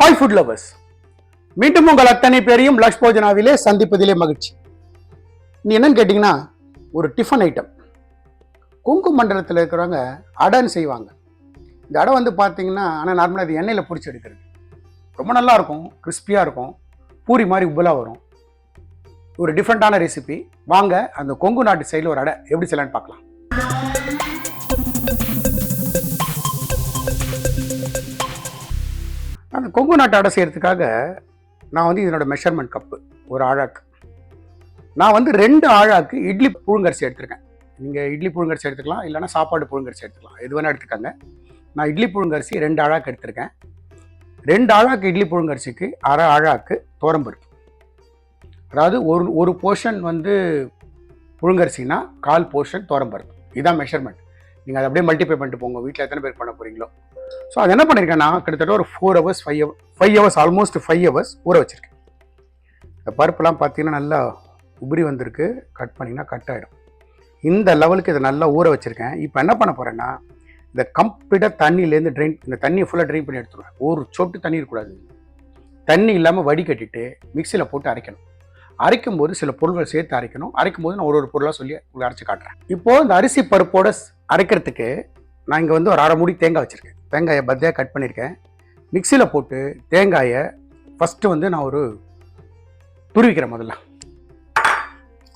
Hi food lovers மீண்டும் உங்கள் அத்தனை பேரையும் லக்ஷ் போஜனாவிலே சந்திப்பதிலே மகிழ்ச்சி. நீ என்னன்னு கேட்டிங்கன்னா ஒரு டிஃபன் ஐட்டம் குங்கு மண்டலத்தில் இருக்கிறவங்க அடைன்னு செய்வாங்க. இந்த அடை வந்து பார்த்தீங்கன்னா ஆனால் நார்மலாக அது எண்ணெயில் பிடிச்சி எடுக்கிறது. ரொம்ப நல்லா இருக்கும் கிறிஸ்பியாக இருக்கும் பூரி மாதிரி உப்பலாக வரும். ஒரு டிஃப்ரெண்ட்டான ரெசிபி வாங்க அந்த கொங்கு நாட்டு சைடில் ஒரு அடை எப்படி செய்யலான்னு பார்க்கலாம். அந்த கொங்கு நாட்டு அடை செய்கிறதுக்காக நான் வந்து இதனோட மெஷர்மெண்ட் கப்பு ஒரு ஆழாக்கு. நான் வந்து ரெண்டு ஆழாக்கு இட்லி புழுங்கரிசி எடுத்திருக்கேன். நீங்கள் இட்லி புழுங்கரிசி எடுத்துக்கலாம் இல்லைன்னா சாப்பாடு புழுங்கரிசி எடுத்துக்கலாம். எது வேணால் எடுத்துக்கோங்க. நான் இட்லி புழுங்கரிசி ரெண்டு ஆழாக்கு எடுத்திருக்கேன். ரெண்டு ஆழாக்கு இட்லி புழுங்கரிசிக்கு அரை ஆழாக்கு தோரம்பருப்பு அதாவது ஒரு ஒரு போர்ஷன் வந்து புழுங்கரிசினா கால் போர்ஷன் தோரம்பருப்பு இதுதான் மெஷர்மெண்ட் நீங்கள் அதை அப்படியே மல்டிப்ளை பண்ணிட்டு போங்க. வீட்டில் எத்தனை பேர் பண்ண போகிறீங்களோ ஸோ அது என்ன பண்ணியிருக்கேன் நான் கிட்டத்தட்ட ஒரு four hours five hour five hours almost five hours ஊற வச்சுருக்கேன். இந்த பருப்புலாம் பார்த்தீங்கன்னா நல்லா உபரி வந்திருக்கு. கட் பண்ணிங்கன்னா கட் ஆகிடும் இந்த லெவலுக்கு இதை நல்லா ஊற வச்சுருக்கேன். இப்போ என்ன பண்ண போகிறேன்னா இந்த கம்ப்ளீட்டாக தண்ணியிலேருந்து ட்ரெயின் இந்த தண்ணியை ஃபுல்லாக ட்ரெயின் பண்ணி எடுத்துருவேன். ஒரு சொட்டு தண்ணி இருக்கக்கூடாது. தண்ணி இல்லாமல் வடிகட்டிட்டு மிக்சியில் போட்டு அரைக்கணும். அரைக்கும் போது சில பொருள்கள் சேர்த்து அரைக்கணும். அரைக்கும் போது நான் ஒரு ஒரு பொருளாக சொல்லி உங்களுக்கு அரைச்சி காட்டுறேன். இப்போது இந்த அரிசி பருப்போட அரைக்கிறதுக்கு நான் இங்கே வந்து ஒரு அரை மூடி தேங்காய் வச்சுருக்கேன். தேங்காயை பத்தியாக கட் பண்ணியிருக்கேன் மிக்சியில் போட்டு தேங்காயை ஃபஸ்ட்டு வந்து நான் ஒரு துருவிக்கிறேன் முதல்ல.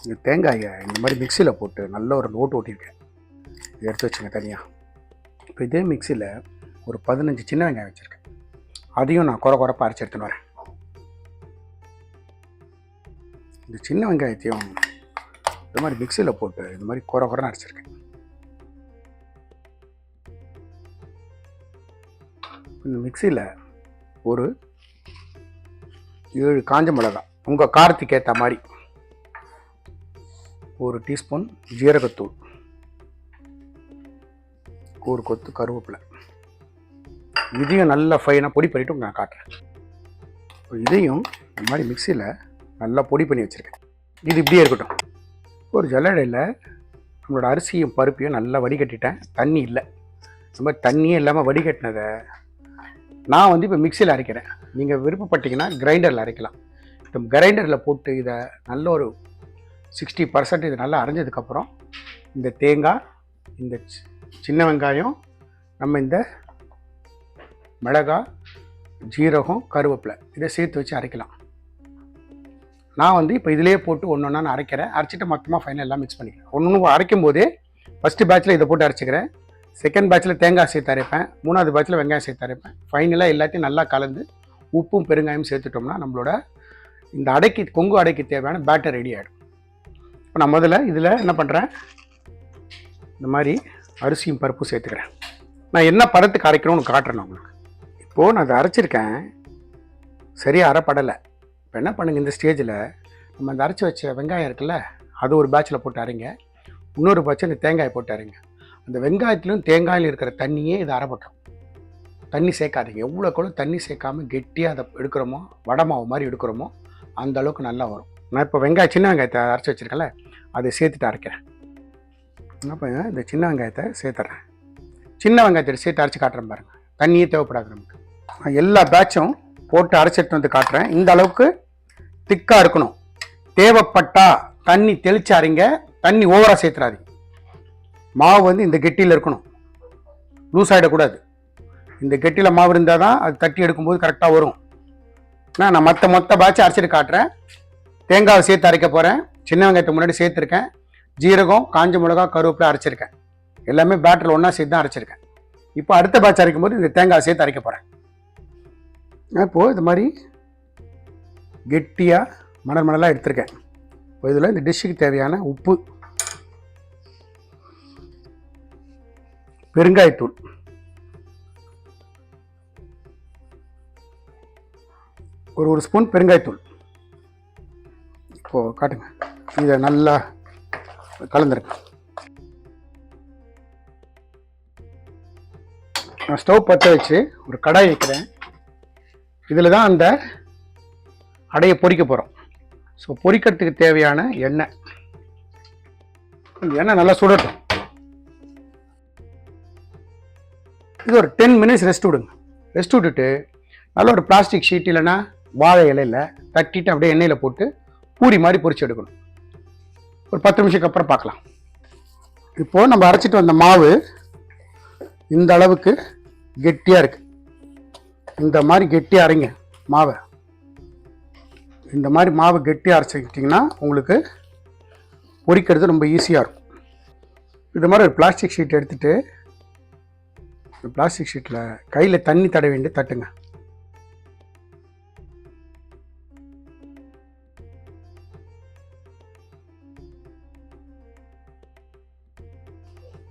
இந்த தேங்காயை இந்த மாதிரி மிக்சியில் போட்டு நல்ல ஒரு நோட் ஓட்டியிருக்கேன். இதை எடுத்து வச்சுங்க தனியாக இப்போ இதே மிக்சியில் ஒரு பதினஞ்சு சின்ன வெங்காயம் வச்சுருக்கேன். அதையும் நான் குறை குறைப்பாக அரைச்சி எடுத்துன்னு வரேன். இந்த சின்ன வெங்காயத்தையும் இந்த மாதிரி மிக்சியில் போட்டு இந்த மாதிரி குறை குறைன்னு அரைச்சிருக்கேன். இந்த மிக்சியில் ஒரு ஏழு காஞ்ச மிளகாய் உங்கள் காரத்துக்கு ஏற்ற மாதிரி ஒரு டீஸ்பூன் ஜீரகத்தூள் ஒரு கொத்து கருவேப்பிலை. இதையும் நல்லா ஃபைனாக பொடி பண்ணிவிட்டு உங்களுக்கு நான் காட்டுறேன். இதையும் இந்த மாதிரி மிக்சியில் நல்லா பொடி பண்ணி வச்சுருக்கேன். இது இப்படியே இருக்கட்டும். ஒரு ஜல்லடையில் நம்மளோட அரிசியும் பருப்பையும் நல்லா வடிகட்டிட்டேன். தண்ணி இல்லை. இந்த மாதிரி தண்ணியே இல்லாமல் வடிகட்டினதை நான் வந்து இப்போ மிக்சியில் அரைக்கிறேன். நீங்கள் விருப்பப்பட்டீங்கன்னா கிரைண்டரில் அரைக்கலாம். இப்போ கிரைண்டரில் போட்டு இதை நல்ல ஒரு சிக்ஸ்டி பர்சன்ட் இது நல்லா அரைஞ்சதுக்கப்புறம் இந்த தேங்காய் இந்த சி- சின்ன வெங்காயம் நம்ம இந்த மிளகாய் ஜீரகம் கருவேப்பிலை இதை சேர்த்து வச்சு அரைக்கலாம். நான் வந்து இப்போ இதிலே போட்டு ஒன்று ஒன்றா நான் அரைக்கிறேன். அரைச்சிட்டு மொத்தமாக ஃபைனல் எல்லாம் மிக்ஸ் பண்ணிக்கிறேன். ஒன்று ஒன்று அரைக்கும் போதே ஃபஸ்ட்டு பேட்சில் இதை போட்டு அரைச்சிக்கிறேன். செகண்ட் பேட்சில் தேங்காய் சேர்த்து அரைப்பேன் மூணாவது பேட்சில் வெங்காயம் சேர்த்து அரைப்பேன் ஃபைனலாக எல்லாத்தையும் நல்லா கலந்து உப்பும் பெருங்காயம் சேர்த்துட்டோம்னா நம்மளோட இந்த அடைக்கு கொங்கு அடைக்கு தேவையான பேட்டர் ரெடி ஆகிடும் இப்போ நான் முதல்ல இதில் என்ன பண்ணுறேன் இந்த மாதிரி அரிசியும் பருப்பும் சேர்த்துக்கிறேன். நான் என்ன பதத்துக்கு அரைக்கணும்னு காட்டுறேன் உங்களுக்கு. இப்போது நான் அதை அரைச்சிருக்கேன். சரியாக அரைப்படலை. இப்போ என்ன பண்ணுங்கள் இந்த ஸ்டேஜில் நம்ம அந்த அரைச்சி வச்ச வெங்காயம் இருக்குல்ல அது ஒரு பேட்சில் போட்டு அரைங்க. இன்னொரு பேட்சில் இந்த தேங்காயை போட்டு அரைங்க. அந்த வெங்காயத்திலும் தேங்காயிலும் இருக்கிற தண்ணியே இது அரைப்பட்டுரும் தண்ணி சேர்க்காதீங்க. எவ்வளோக்கு தண்ணி சேர்க்காம கெட்டியாக அதை எடுக்கிறோமோ வடை மாவு மாதிரி எடுக்கிறோமோ அந்த அளவுக்கு நல்லா வரும். நான் இப்போ வெங்காயம் சின்ன வெங்காயத்தை அரைச்சி வச்சிருக்கேன்ல அதை சேர்த்துட்டு அரைக்கிறேன். என்ன பண்ணுங்க? இந்த சின்ன வெங்காயத்தை சேர்த்துறேன். சின்ன வெங்காயத்தை சேர்த்து அரைச்சி காட்டுறேன் பாருங்கள் தண்ணியே தேவைப்படாது நமக்கு. எல்லா பேட்சும் போட்டு அரைச்சிட்டு வந்து காட்டுறேன். இந்த அளவுக்கு திக்காக இருக்கணும். தேவைப்பட்டா தண்ணி தெளிச்சாரிங்க அரைங்க. தண்ணி ஓவராக சேர்த்துறாதீங்க. மாவு வந்து இந்த கெட்டியில் இருக்கணும். லூஸ் ஆகிடக்கூடாது இந்த கெட்டியில் மாவு இருந்தால் தான் அது தட்டி எடுக்கும்போது கரெக்டாக வரும். நான் நான் மற்ற மொத்த பாய்ச்சி அரைச்சிட்டு காட்டுறேன். தேங்காவை சேர்த்து அரைக்க போகிறேன் சின்ன வெங்காயத்தை முன்னாடி சேர்த்துருக்கேன். ஜீரகம் காஞ்ச மிளகா கருவேப்பிலை அரைச்சிருக்கேன். எல்லாமே பேட்டரில் ஒன்றா சேர்த்து தான் அரைச்சிருக்கேன். இப்போ அடுத்த பாய்ச்சி அரைக்கும் போது இந்த தேங்காவை சேர்த்து அரைக்க போகிறேன் இப்போது இது மாதிரி கெட்டியாக மணல் மணலாக எடுத்திருக்கேன். இப்போ இதில் இந்த டிஷ்ஷுக்கு தேவையான உப்பு பெருங்காயத்தூள். ஒரு ஒரு ஸ்பூன் பெருங்காயத்தூள். இப்போது காட்டுங்க. இதை நல்லா கலந்துருங்க. நான் ஸ்டவ் பற்ற வச்சு ஒரு கடாய் வைக்கிறேன். இதில் தான் அந்த அடையை பொறிக்க போகிறோம் ஸோ பொறிக்கிறதுக்கு தேவையான எண்ணெய். எண்ணெய் நல்லா சுடட்டும். இது ஒரு டென் மினிட்ஸ் ரெஸ்ட் விடுங்க. ரெஸ்ட் விட்டுட்டு நல்ல ஒரு பிளாஸ்டிக் ஷீட் இல்லைன்னா வாழை இலையில தட்டிட்டு அப்படியே எண்ணெயில் போட்டு பூரி மாதிரி பொறிச்சு எடுக்கணும். ஒரு பத்து நிமிஷத்துக்கு அப்புறம் பார்க்கலாம். இப்போது நம்ம அரைச்சிட்டு வந்த மாவு இந்த அளவுக்கு கெட்டியாக இருக்குது இந்த மாதிரி கெட்டியாக அரைங்க மாவை. இந்த மாதிரி மாவு கெட்டியாக அரைச்சிக்கிட்டிங்கன்னா உங்களுக்கு பொரிக்கிறது ரொம்ப ஈஸியாக இருக்கும். இது மாதிரி ஒரு பிளாஸ்டிக் ஷீட் எடுத்துகிட்டு இந்த பிளாஸ்டிக் ஷீட்டில் கையில் தண்ணி தட வேண்டி தட்டுங்க.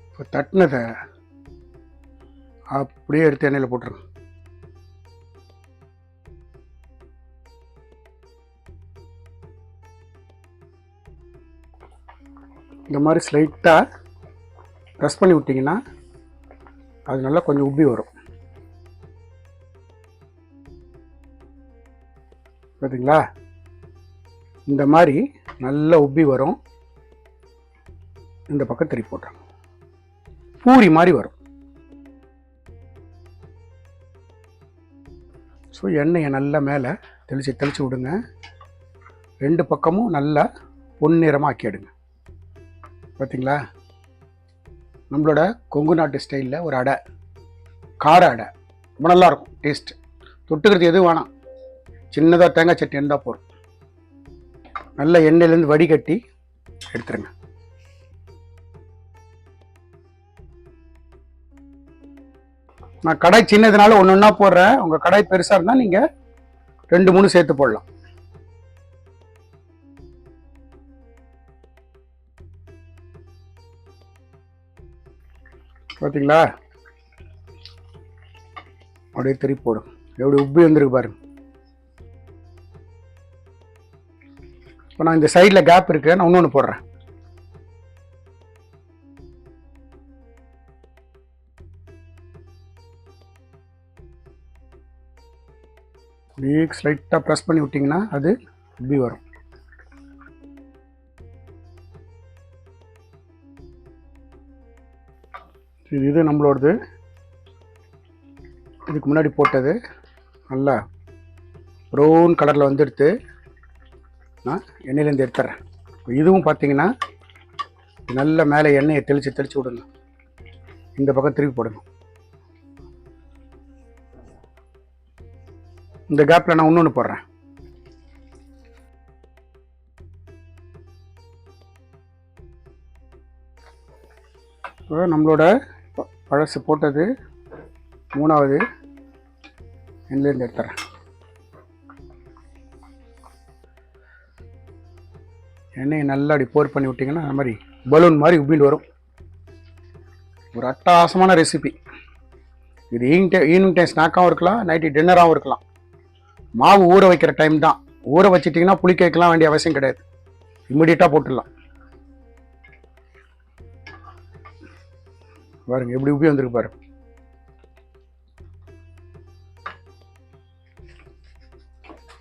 இப்போ தட்டினதை அப்படியே எடுத்து எண்ணெயில் போட்டுருங்க. இந்த மாதிரி ஸ்லைட்டாக ப்ரெஸ் பண்ணி விட்டிங்கன்னா அது நல்லா கொஞ்சம் உப்பி வரும். பார்த்தீங்களா இந்த மாதிரி நல்லா உப்பி வரும். இந்த பக்கம் திருப்பி போட்டுருங்க பூரி மாதிரி வரும். ஸோ எண்ணெயை நல்லா மேலே தெளித்து தெளித்து விடுங்க. ரெண்டு பக்கமும் நல்லா பொன்னிறமாக ஆக்கிடுங்க. பார்த்தீங்களா நம்மளோட கொங்கு நாட்டு ஸ்டைலில் ஒரு அடை. கார அடை. ரொம்ப நல்லாயிருக்கும் டேஸ்ட். தொட்டுக்கிறது எதுவும் வேணாம். சின்னதாக தேங்காய் சட்னி இருந்தால் போகிறோம் நல்ல எண்ணெயிலேருந்து வடிகட்டி எடுத்துருங்க. நான் கடாய் சின்னதுனால ஒன்று ஒன்றா போடுறேன். உங்கள் கடாய் பெருசாக இருந்தால் நீங்கள் ரெண்டு மூணு சேர்த்து போடலாம். பார்த்தீங்களா அப்படியே திருப்பி போடும் எப்படி உப்பி வந்திருக்கு பாருங்க இப்போ நான் இந்த சைடில் கேப் இருக்கு நான் இன்னொன்று போடுறேன். அப்படியே ஸ்லைட்டாக ப்ரெஸ் பண்ணி விட்டிங்கன்னா அது உப்பி வரும். இது இது நம்மளோடது. இதுக்கு முன்னாடி போட்டது. நல்லா ப்ரௌன் கலரில் வந்துடுத்து. நான் எண்ணெயிலேருந்து எடுத்துட்றேன் இப்போ இதுவும் பார்த்தீங்கன்னா நல்ல மேலே எண்ணெயை தெளித்து தெளித்து விடுங்க. இந்த பக்கம் திருப்பி போடணும் இந்த கேப்பில் நான் இன்னொன்று போடுறேன். நம்மளோட பழசு போட்டது. மூணாவது எண்ணிலேருந்து எடுத்துறேன். எண்ணெயை நல்லா அப்படி போர் பண்ணி விட்டிங்கன்னா அந்த மாதிரி பலூன் மாதிரி உப்பிட்டு வரும். ஒரு அட்டகாசமான ரெசிபி இது ஈவினிங் டைம் ஈவினிங் டைம் ஸ்நாக்காகவும் இருக்கலாம் நைட்டு டின்னராகவும் இருக்கலாம். மாவு ஊற வைக்கிற டைம் தான். ஊற வச்சிட்டிங்கன்னா புளிக்க வைக்கலாம் வேண்டிய அவசியம் கிடையாது. இம்மிடியட்டாக போட்டுடலாம். பாருங்க எப்படி உப்பி வந்திருக்கு பாருங்க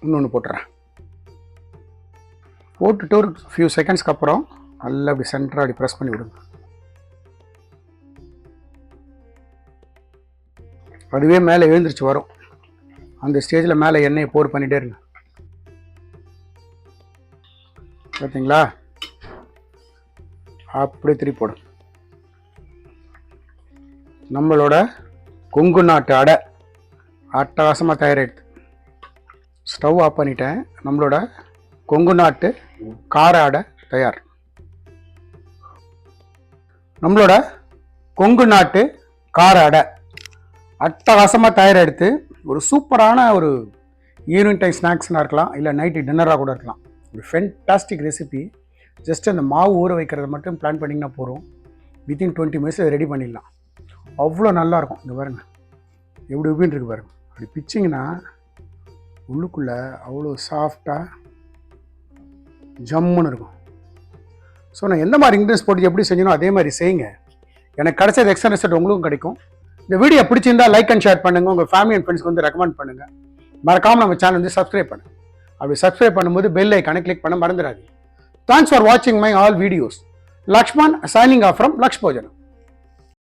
இன்னொன்று போட்டுறேன். போட்டுட்டு ஒரு ஃபியூ செகண்ட்ஸ்க்கு அப்புறம் நல்லா அப்படி சென்டராக அப்படி ப்ரெஸ் பண்ணி விடுங்க. அதுவே மேலே எழுந்திரிச்சு வரும். அந்த ஸ்டேஜில் மேலே எண்ணெயை போர் பண்ணிட்டே இருங்க. பார்த்தீங்களா அப்படியே திருப்பி போடும். நம்மளோட கொங்கு நாட்டு அடை. அட்டகாசமாக தயாரிடுது ஸ்டவ் ஆஃப் பண்ணிட்டேன். நம்மளோட கொங்கு நாட்டு கார அடை தயார். நம்மளோட கொங்கு நாட்டு கார அடை. அட்டகாசமாக தயாரெடுத்து ஒரு சூப்பரான ஒரு ஈவினிங் டைம் ஸ்நாக்ஸ்னாக இருக்கலாம் இல்லை நைட்டு டின்னராக கூட இருக்கலாம். ஒரு ஃபென்டாஸ்டிக் ரெசிபி ஜஸ்ட் அந்த மாவு ஊற வைக்கிறத மட்டும் பிளான் பண்ணிங்கன்னா போகிறோம் வித்தின் டுவெண்ட்டி மினிட்ஸ் ரெடி பண்ணிடலாம். அவ்வளோ நல்லாயிருக்கும். இங்கே பாருங்க. எப்படி எப்படின்னு இருக்கு பாருங்க. அப்படி பிச்சிங்கன்னா உள்ளுக்குள்ளே அவ்வளோ சாஃப்டாக ஜம்முன்னு இருக்கும். ஸோ நான் எந்த மாதிரி இன்க்ரீடியன்ஸ் போட்டு எப்படி செஞ்சனோ அதே மாதிரி செய்யுங்க. எனக்கு கிடைச்சது எக்ஸ்ட்ரா ரிசல்ட் உங்களுக்கும் கிடைக்கும். இந்த வீடியோ பிடிச்சிருந்தா லைக் அண்ட் ஷேர் பண்ணுங்கள் உங்கள் ஃபேமிலி அண்ட் ஃப்ரெண்ட்ஸ்க்கு வந்து ரெக்கமெண்ட் பண்ணுங்கள் மறக்காமல் நம்ம சேனல் வந்து சப்ஸ்கிரைப் பண்ணுங்கள் அப்படி சப்ஸ்கிரைப் பண்ணும்போது பெல் ஐக்கானை கிளிக் பண்ண மறந்துடாது தேங்க்ஸ் ஃபார் வாட்சிங் my all videos Lakshman signing off from Laksh Bhojanam